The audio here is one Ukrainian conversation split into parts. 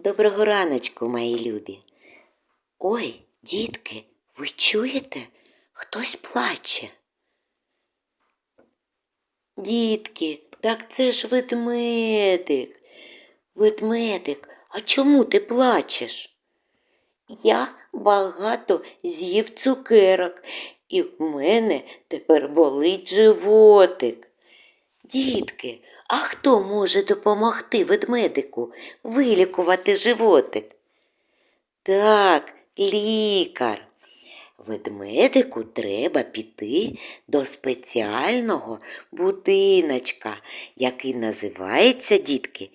Доброго раночку, мої любі. Ой, дітки, ви чуєте? Хтось плаче. Дітки, так це ж ведмедик. Ведмедик, а чому ти плачеш? Я багато з'їв цукерок, і в мене тепер болить животик. Дітки, а хто може допомогти ведмедику вилікувати животик? Так, лікар. Ведмедику треба піти до спеціального будиночка, який називається, дітки,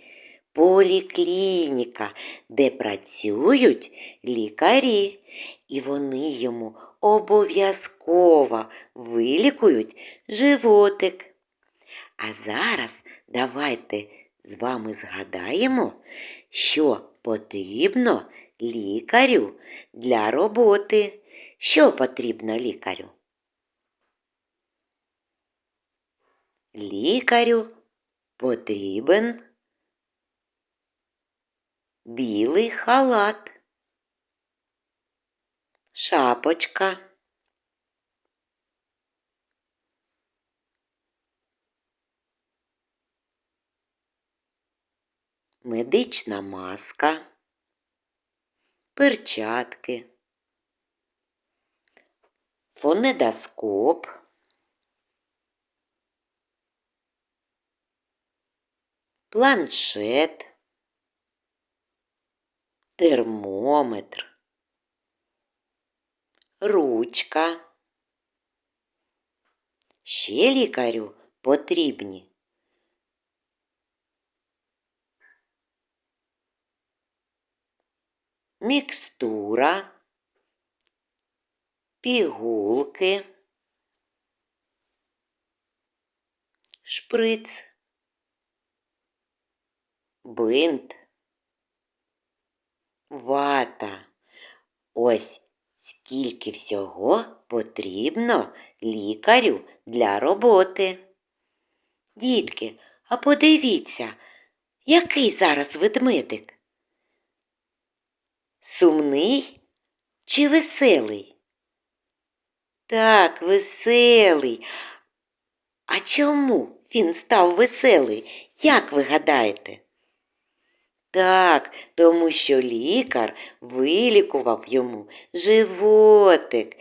поліклініка, де працюють лікарі, і вони йому обов'язково вилікують животик. А зараз давайте з вами згадаємо, що потрібно лікарю для роботи. Що потрібно лікарю? Лікарю потрібен білий халат, шапочка. Медична маска, перчатки, фонедоскоп, планшет, термометр, ручка. Ще лікарю потрібні мікстура, пігулки, шприц, бинт, вата. Ось скільки всього потрібно лікарю для роботи. Дітки, а подивіться, який зараз ведмедик? Сумний чи веселий? Так, веселий. А чому він став веселий? Як ви гадаєте? Так, тому що лікар вилікував йому животик.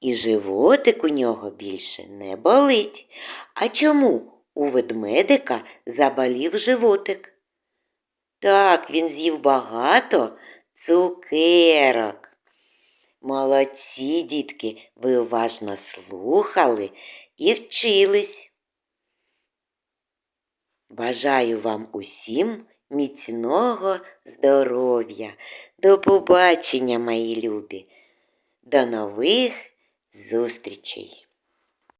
І животик у нього більше не болить. А чому у ведмедика заболів животик? Так, він з'їв багато цукерок. Молодці, дітки, ви уважно слухали і вчились. Бажаю вам усім міцного здоров'я. До побачення, мої любі. До нових зустрічей!